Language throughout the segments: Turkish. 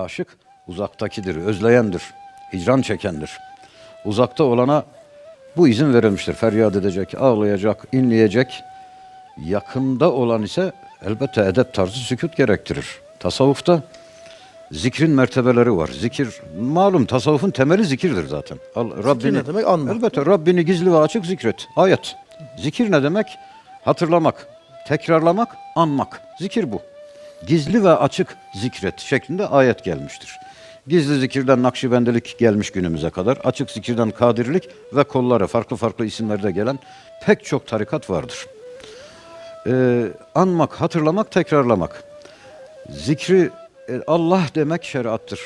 Aşık uzaktakidir, özleyendir, hicran çekendir. Uzakta olana bu izin verilmiştir. Feryat edecek, ağlayacak, inleyecek. Yakında olan ise elbette edep tarzı sükut gerektirir. Tasavvufta zikrin mertebeleri var. Zikir malum tasavvufun temeli zikirdir zaten. Al, Rabbini, ne demek? Anmak. Elbette Rabbini gizli ve açık zikret. Ayet. Zikir ne demek? Hatırlamak, tekrarlamak, anmak. Zikir bu. Gizli ve açık zikret şeklinde ayet gelmiştir. Gizli zikirden Nakşibendilik gelmiş günümüze kadar. Açık zikirden Kadirlik ve kolları farklı farklı isimlerde gelen pek çok tarikat vardır. Ee, anmak, hatırlamak, tekrarlamak. Zikri e, Allah demek şeriattır.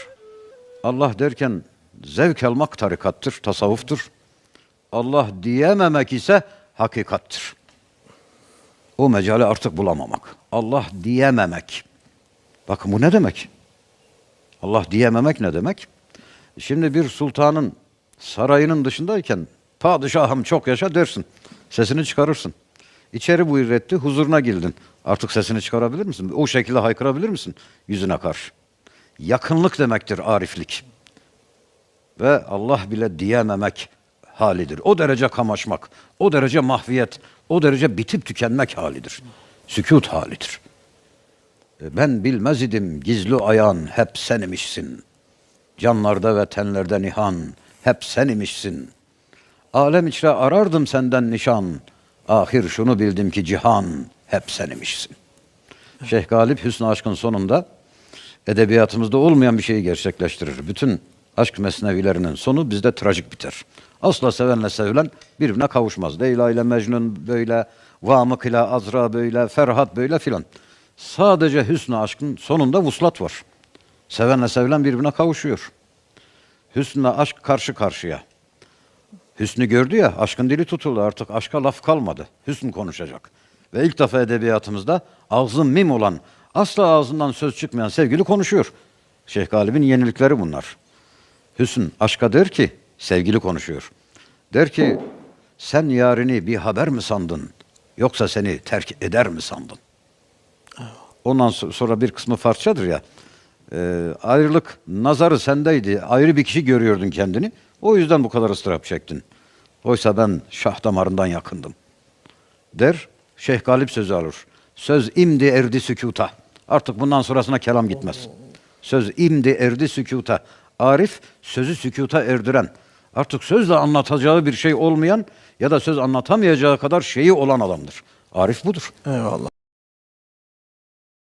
Allah derken zevk almak tarikattır, tasavvuftur. Allah diyememek ise hakikattır. O mecali artık bulamamak. Allah diyememek. Bakın bu ne demek? Allah diyememek ne demek? Şimdi bir sultanın sarayının dışındayken padişahım çok yaşa dersin. Sesini çıkarırsın. İçeri buyur etti, huzuruna girdin. Artık sesini çıkarabilir misin? O şekilde haykırabilir misin yüzüne karşı? Yakınlık demektir ariflik. Ve Allah bile diyememek halidir. O derece kamaşmak, o derece mahviyet, o derece bitip tükenmek halidir. Sükut halidir. E, Ben bilmez idim gizli ayağın hep sen imişsin. Canlarda ve tenlerde nihan hep sen imişsin. Alem içre arardım senden nişan. Ahir şunu bildim ki cihan hep sen imişsin. Şeyh Galip Hüsnü Aşk'ın sonunda edebiyatımızda olmayan bir şeyi gerçekleştirir. Bütün aşk mesnevilerinin sonu bizde trajik biter. Asla sevenle sevilen birbirine kavuşmaz. Leyla ile Mecnun böyle, Vamık ile Azra böyle, Ferhat böyle filan. Sadece Hüsnü Aşk'ın sonunda vuslat var. Sevenle sevilen birbirine kavuşuyor. Hüsnü aşk karşı karşıya. Hüsnü gördü ya, aşkın dili tutuldu. Artık aşka laf kalmadı. Hüsnü konuşacak. Ve ilk defa edebiyatımızda ağzın mim olan, asla ağzından söz çıkmayan sevgili konuşuyor. Şeyh Galip'in yenilikleri bunlar. Hüsn aşka der ki, sevgili konuşuyor. Der ki, sen yarini bir haber mi sandın, yoksa seni terk eder mi sandın? Ondan so- sonra bir kısmı Farsçadır ya. e, ayrılık nazarı sendeydi. Ayrı bir kişi görüyordun kendini. O yüzden bu kadar ıstırap çektin. Oysa ben şah damarından yakındım. Der, Şeyh Galip sözü alır. Söz imdi erdi sükuta. Artık bundan sonrasına kelam gitmez. Söz imdi erdi sükuta. Arif sözü sükuta erdiren. Artık sözle anlatacağı bir şey olmayan ya da söz anlatamayacağı kadar şeyi olan adamdır. Arif budur. Eyvallah.